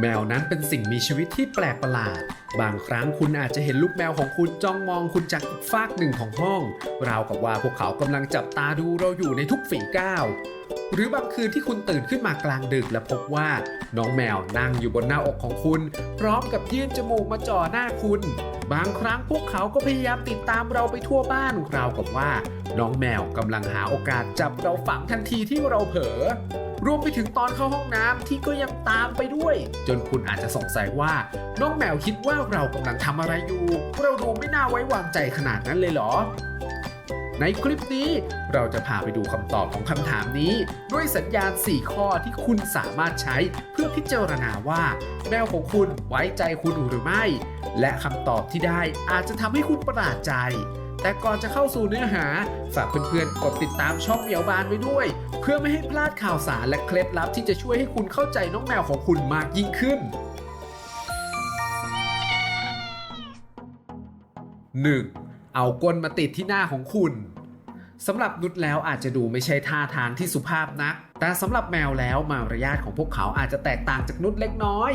แมวนั้นเป็นสิ่งมีชีวิตที่แปลกประหลาด บางครั้งคุณอาจจะเห็นลูกแมวของคุณจ้องมองคุณจากอีกฟากหนึ่งของห้อง ราวกับว่าพวกเขากำลังจับตาดูเราอยู่ในทุกฝีก้าว หรือบางคืนที่คุณตื่นขึ้นมากลางดึกและพบว่า น้องแมวนั่งอยู่บนหน้าอกของคุณ พร้อมกับยื่นจมูกมาจ่อหน้าคุณ บางครั้งพวกเขาก็พยายามติดตามเราไปทั่วบ้าน ราวกับว่า น้องแมวกำลังหาโอกาสจับเราฝังทันทีที่เราเผลอ รวมไปถึงตอนเข้าห้องน้ำที่ก็ยังตามไปด้วย จนคุณอาจจะสงสัยว่า น้องแมวคิดว่าเรากำลังทำอะไรอยู่ เราดูไม่น่าไว้วางใจขนาดนั้นเลยเหรอ ในคลิปนี้เราจะพาไปดูคำตอบของคำถามนี้ ด้วยสัญญาณ 4 ข้อที่คุณสามารถใช้เพื่อพิจารณาว่า แมวของคุณไว้ใจคุณหรือไม่ และคำตอบที่ได้อาจจะทำให้คุณประหลาดใจ แต่ก่อนจะเข้าสู่เนื้อหา ฝากเพื่อนๆ กดติดตามช่องเหมียวบานไว้ด้วย เพื่อไม่ให้พลาดข่าวสารและเคล็ดลับที่จะช่วยให้คุณเข้าใจน้องแมวของคุณมากยิ่งขึ้น 1. เอาก้นมาติดที่หน้าของคุณสำหรับนุชแล้วอาจจะดูไม่ใช่ท่าทางที่สุภาพนัก แต่สำหรับแมวแล้วมารยาทของพวกเขาอาจจะแตกต่างจากนุชเล็กน้อย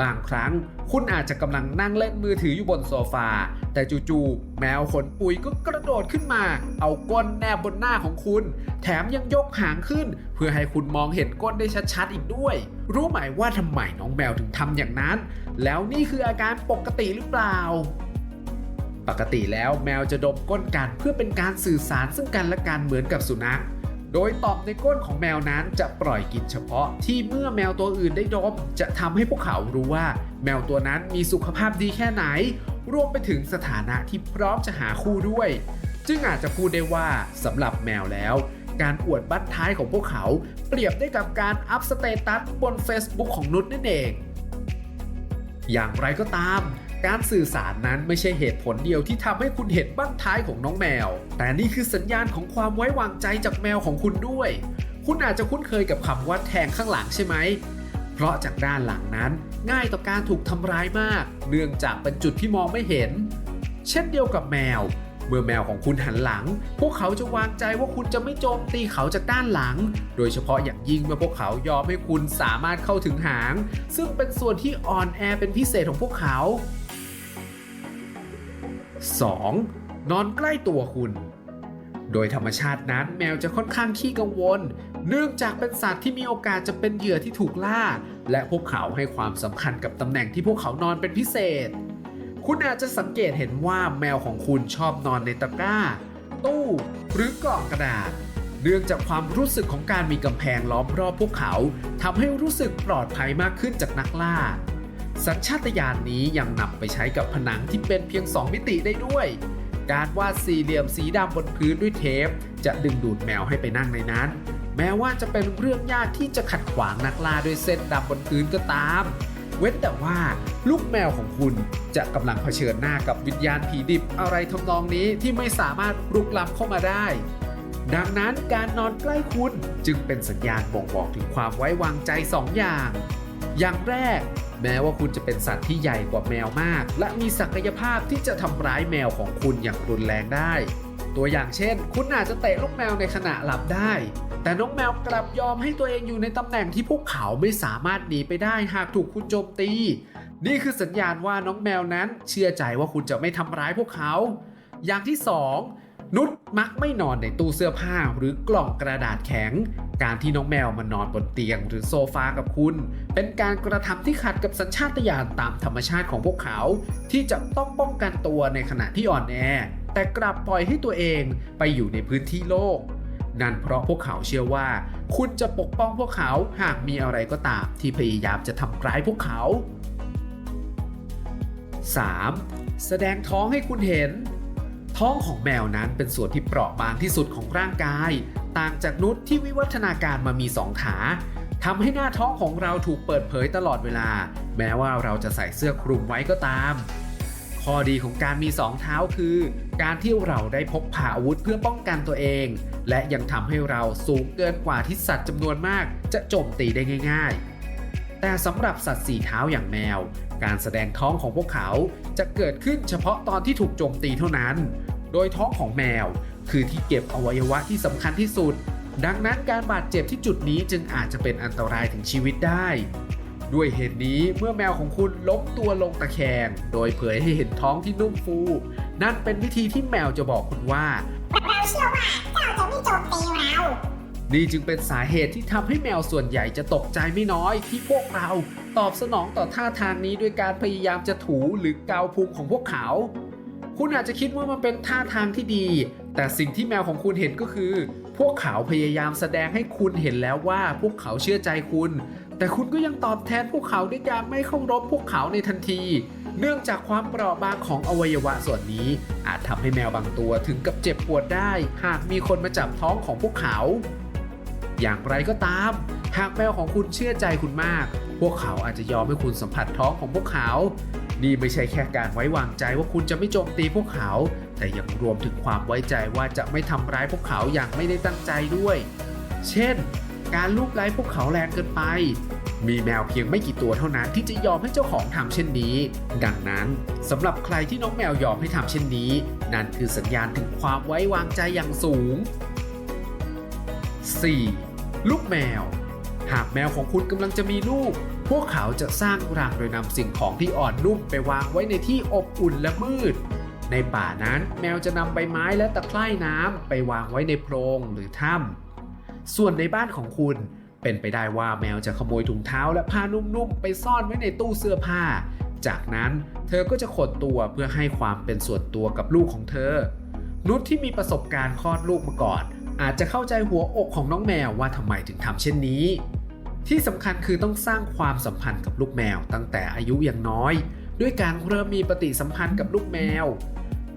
บางครั้ง คุณอาจจะกำลังนั่งเล่นมือถืออยู่บนโซฟา แต่จู่ๆแมวขนปุยก็กระโดดขึ้นมา เอาก้นแนบบนหน้าของคุณ แถมยังยกหางขึ้น เพื่อให้คุณมองเห็นก้นได้ชัดๆอีกด้วย รู้ไหมว่าทำไมน้องแมวถึงทำอย่างนั้น แล้วนี่คืออาการปกติหรือเปล่าปกติแล้วแมวจะดมก้นกันเพื่อเป็นการสื่อสารซึ่งกันและกันเหมือนกับสุนัข โดยตอบในก้นของแมวนั้นจะปล่อยกลิ่นเฉพาะที่เมื่อแมวตัวอื่นได้ดม จะทำให้พวกเขารู้ว่า แมวตัวนั้นมีสุขภาพดีแค่ไหน รวมไปถึงสถานะที่พร้อมจะหาคู่ด้วย จึงอาจจะพูดได้ว่าสำหรับแมวแล้ว การอวดบั้นท้ายของพวกเขา เปรียบได้กับการอัพสเตตัสบน Facebook ของนุชนั่นเองอย่างไรก็ตาม การสื่อสารนั้นไม่ใช่เหตุผลเดียวที่ทำให้คุณเห็นบั้นท้ายของน้องแมว แต่นี่คือสัญญาณของความไว้วางใจจากแมวของคุณด้วย คุณอาจจะคุ้นเคยกับคำว่าแทงข้างหลังใช่ไหม เพราะจากด้านหลังนั้น ง่ายต่อการถูกทำร้ายมาก เนื่องจากเป็นจุดที่มองไม่เห็น เช่นเดียวกับแมว เมื่อแมวของคุณหันหลัง พวกเขาจะวางใจว่าคุณจะไม่โจมตีเขาจากด้านหลัง โดยเฉพาะอย่างยิ่งเมื่อพวกเขายอมให้คุณสามารถเข้าถึงหาง ซึ่งเป็นส่วนที่อ่อนแอเป็นพิเศษของพวกเขา 2. นอนใกล้ตัวคุณ โดยธรรมชาตินั้นแมวจะค่อนข้างขี้กังวล เนื่องจากเป็นสัตว์ที่มีโอกาสจะเป็นเหยื่อที่ถูกล่า และพวกเขาให้ความสำคัญกับตำแหน่งที่พวกเขานอนเป็นพิเศษ คุณอาจจะสังเกตเห็นว่าแมวของคุณชอบนอนในตะกร้า ตู้หรือกล่องกระดาษเนื่องจากความรู้สึกของการมีกำแพงล้อมรอบพวกเขาทำให้รู้สึกปลอดภัยมากขึ้นจากนักล่า สัญชาตญาณนนี้ยังนำไปใช้กับผนังที่เป็นเพียง 2 มิติได้ด้วย การวาดสี่เหลี่ยมสีดำบนพื้นด้วยเทป จะดึงดูดแมวให้ไปนั่งในนั้น แม้ว่าจะเป็นเรื่องยากที่จะขัดขวางนักล่าด้วยเส้นดำบนพื้นก็ตาม เว้นแต่ว่าลูกแมวของคุณจะกำลังเผชิญหน้ากับวิญญาณผีดิบอะไรทำนองนี้ที่ไม่สามารถรุกล้ำเข้ามาได้ดังนั้นการนอนใกล้คุณจึงเป็นสัญญาณบ่งบอกถึงความไว้วางใจสองอย่าง อย่างแรก แม้ว่าคุณจะเป็นสัตว์ที่ใหญ่กว่าแมวมาก และมีศักยภาพที่จะทำร้ายแมวของคุณอย่างรุนแรงได้ ตัวอย่างเช่น คุณอาจจะเตะลูกแมวในขณะหลับได้ แต่น้องแมวกลับยอมให้ตัวเองอยู่ในตำแหน่งที่พวกเขาไม่สามารถหนีไปได้หากถูกคุณโจมตี นี่คือสัญญาณว่าน้องแมวนั้นเชื่อใจว่าคุณจะไม่ทำร้ายพวกเขา อย่างที่สอง นุชมักไม่นอนในตู้เสื้อผ้าหรือกล่องกระดาษแข็ง การที่น้องแมวมานอนบนเตียงหรือโซฟากับคุณ เป็นการกระทำที่ขัดกับสัญชาตญาณตามธรรมชาติของพวกเขา ที่จะต้องป้องกันตัวในขณะที่อ่อนแอ แต่กลับปล่อยให้ตัวเองไปอยู่ในพื้นที่โล่งนั่นเพราะพวกเขาเชื่อว่า คุณจะปกป้องพวกเขาหากมีอะไรก็ตามที่พยายามจะทำร้ายพวกเขา 3. แสดงท้องให้คุณเห็น ท้องของแมวนั้นเป็นส่วนที่เปราะบางที่สุดของร่างกาย ต่างจากนุษย์ที่วิวัฒนาการมามีสองขาทำให้หน้าท้องของเราถูกเปิดเผยตลอดเวลา แม้ว่าเราจะใส่เสื้อคลุมไว้ก็ตาม ข้อดีของการมีสองเท้าคือ การที่เราได้พกพาอาวุธเพื่อป้องกันตัวเอง และยังทำให้เราสูงเกินกว่าที่สัตว์จำนวนมากจะโจมตีได้ง่าย ๆ แต่สำหรับสัตว์สี่เท้าอย่างแมว การแสดงท้องของพวกเขาจะเกิดขึ้นเฉพาะตอนที่ถูกโจมตีเท่านั้น โดยท้องของแมว คือที่เก็บอวัยวะที่สำคัญที่สุด ดังนั้นการบาดเจ็บที่จุดนี้จึงอาจจะเป็นอันตรายถึงชีวิตได้ ด้วยเหตุนี้เมื่อแมวของคุณล้มตัวลงตะแคง โดยเผยให้เห็นท้องที่นุ่มฟู นั่นเป็นวิธีที่แมวจะบอกคุณว่าเราเชื่อว่าเจ้าจะไม่โจมตีเรา นี่จึงเป็นสาเหตุที่ทำให้แมวส่วนใหญ่จะตกใจไม่น้อยที่พวกเราตอบสนองต่อท่าทางนี้ด้วยการพยายามจะถูหรือเกาพุงของพวกเขา คุณอาจจะคิดว่ามันเป็นท่าทางที่ดี แต่สิ่งที่แมวของคุณเห็นก็คือ พวกเขาพยายามแสดงให้คุณเห็นแล้วว่าพวกเขาเชื่อใจคุณ แต่คุณก็ยังตอบแทนพวกเขาด้วยการไม่เคารพพวกเขาในทันที เนื่องจากความเปราะบางของอวัยวะส่วนนี้ อาจทำให้แมวบางตัวถึงกับเจ็บปวดได้ หากมีคนมาจับท้องของพวกเขา อย่างไรก็ตาม หากแมวของคุณเชื่อใจคุณมาก พวกเขาอาจจะยอมให้คุณสัมผัสท้องของพวกเขา นี่ไม่ใช่แค่การไว้วางใจว่าคุณจะไม่โจมตีพวกเขา แต่ยังรวมถึงความไว้ใจว่าจะไม่ทำร้ายพวกเขาอย่างไม่ได้ตั้งใจด้วย เช่น การลูบไล้พวกเขาแรงเกินไป มีแมวเพียงไม่กี่ตัวเท่านั้นที่จะยอมให้เจ้าของทำเช่นนี้ ดังนั้นสำหรับใครที่น้องแมวยอมให้ทำเช่นนี้ นั่นคือสัญญาณถึงความไว้วางใจอย่างสูง 4. ลูกแมว หากแมวของคุณกำลังจะมีลูก พวกเขาจะสร้างรังโดยนำสิ่งของที่อ่อนนุ่มไปวางไว้ในที่อบอุ่นและมืด ในป่านั้นแมวจะนำใบไม้และตะไคร่น้ำไปวางไว้ในโพรงหรือถ้ำส่วนในบ้านของคุณเป็นไปได้ว่าแมวจะขโมยถุงเท้าและผ้านุ่มๆ ไปซ่อนไว้ในตู้เสื้อผ้า จากนั้นเธอก็จะขดตัวเพื่อให้ความเป็นส่วนตัวกับลูกของเธอ นุชที่มีประสบการณ์คลอดลูกมาก่อน อาจจะเข้าใจหัวอกของน้องแมวว่าทำไมถึงทำเช่นนี้ ที่สำคัญคือต้องสร้างความสัมพันธ์กับลูกแมวตั้งแต่อายุยังน้อย ด้วยการเริ่มมีปฏิสัมพันธ์กับลูกแมว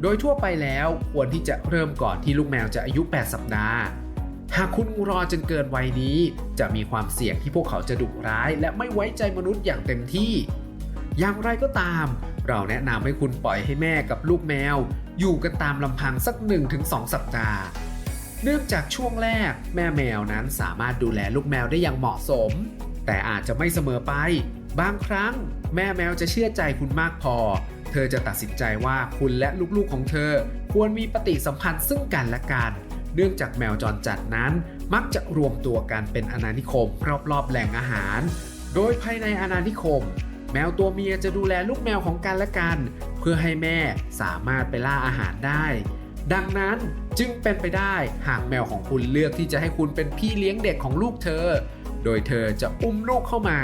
โดยทั่วไปแล้วควรที่จะเริ่มก่อนที่ลูกแมวจะอายุ 8 สัปดาห์ หากคุณรอจนเกินวัยนี้ จะมีความเสี่ยงที่พวกเขาจะดุร้าย และไม่ไว้ใจมนุษย์อย่างเต็มที่ อย่างไรก็ตาม เราแนะนำให้คุณปล่อยให้แม่กับลูกแมว อยู่กันตามลำพังสัก 1-2 สัปดาห์ เนื่องจากช่วงแรกแม่แมวนั้นสามารถดูแลลูกแมวได้อย่างเหมาะสม แต่อาจจะไม่เสมอไป บางครั้งแม่แมวจะเชื่อใจคุณมากพอ เธอจะตัดสินใจว่าคุณและลูกๆของเธอ ควรมีปฏิสัมพันธ์ซึ่งกันและกัน เนื่องจากแมวจรจัดนั้น มักจะรวมตัวกันเป็นอาณานิคมรอบๆแหล่งอาหาร โดยภายในอาณานิคม แมวตัวเมียจะดูแลลูกแมวของกันและกัน เพื่อให้แม่สามารถไปล่าอาหารได้ ดังนั้นจึงเป็นไปได้หากแมวของคุณเลือกที่จะให้คุณเป็นพี่เลี้ยงเด็กของลูกเธอ โดยเธอจะอุ้มลูกเข้ามา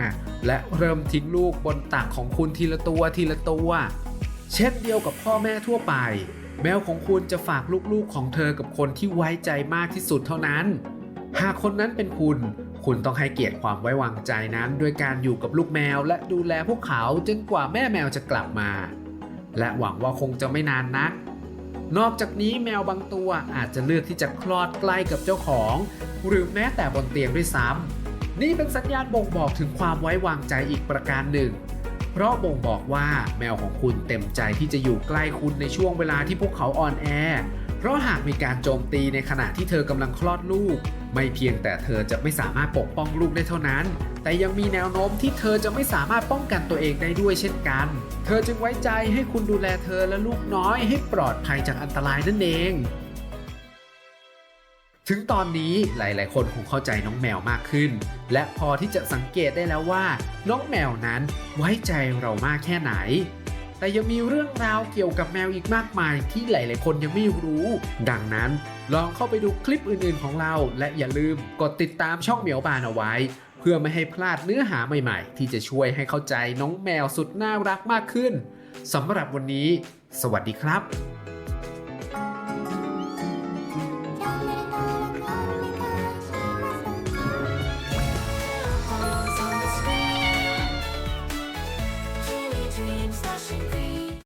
และเริ่มทิ้งลูกบนตักของคุณทีละตัวทีละตัว เช่นเดียวกับพ่อแม่ทั่วไป แมวของคุณจะฝากลูกๆของเธอกับคนที่ไว้ใจมากที่สุดเท่านั้น หากคนนั้นเป็นคุณ คุณต้องให้เกียรติความไว้วางใจนั้นด้วยการอยู่กับลูกแมว และดูแลพวกเขาจนกว่าแม่แมวจะกลับมา และหวังว่าคงจะไม่นานนัก นอกจากนี้แมวบางตัวอาจจะเลือกที่จะคลอดใกล้กับเจ้าของ หรือแม้แต่บนเตียงด้วยซ้ำนี่เป็นสัญญาณบ่งบอกถึงความไว้วางใจอีกประการหนึ่ง เพราะบ่งบอกว่าแมวของคุณเต็มใจที่จะอยู่ใกล้คุณในช่วงเวลาที่พวกเขาอ่อนแอ เพราะหากมีการโจมตีในขณะที่เธอกำลังคลอดลูก ไม่เพียงแต่เธอจะไม่สามารถปกป้องลูกได้เท่านั้น แต่ยังมีแนวโน้มที่เธอจะไม่สามารถป้องกันตัวเองได้ด้วยเช่นกัน เธอจึงไว้ใจให้คุณดูแลเธอและลูกน้อยให้ปลอดภัยจากอันตรายนั่นเองถึงตอนนี้หลาย ๆ คนคงเข้าใจน้องแมวมากขึ้น และพอที่จะสังเกตได้แล้วว่า น้องแมวนั้นไว้ใจเรามากแค่ไหน แต่ยังมีเรื่องราวเกี่ยวกับแมวอีกมากมายที่หลาย ๆ คนยังไม่รู้ ดังนั้นลองเข้าไปดูคลิปอื่น ๆ ของเรา และอย่าลืมกดติดตามช่องเหมียวบานเอาไว้ เพื่อไม่ให้พลาดเนื้อหาใหม่ ๆ ที่จะช่วยให้เข้าใจน้องแมวสุดน่ารักมากขึ้นสำหรับวันนี้ สวัสดีครับ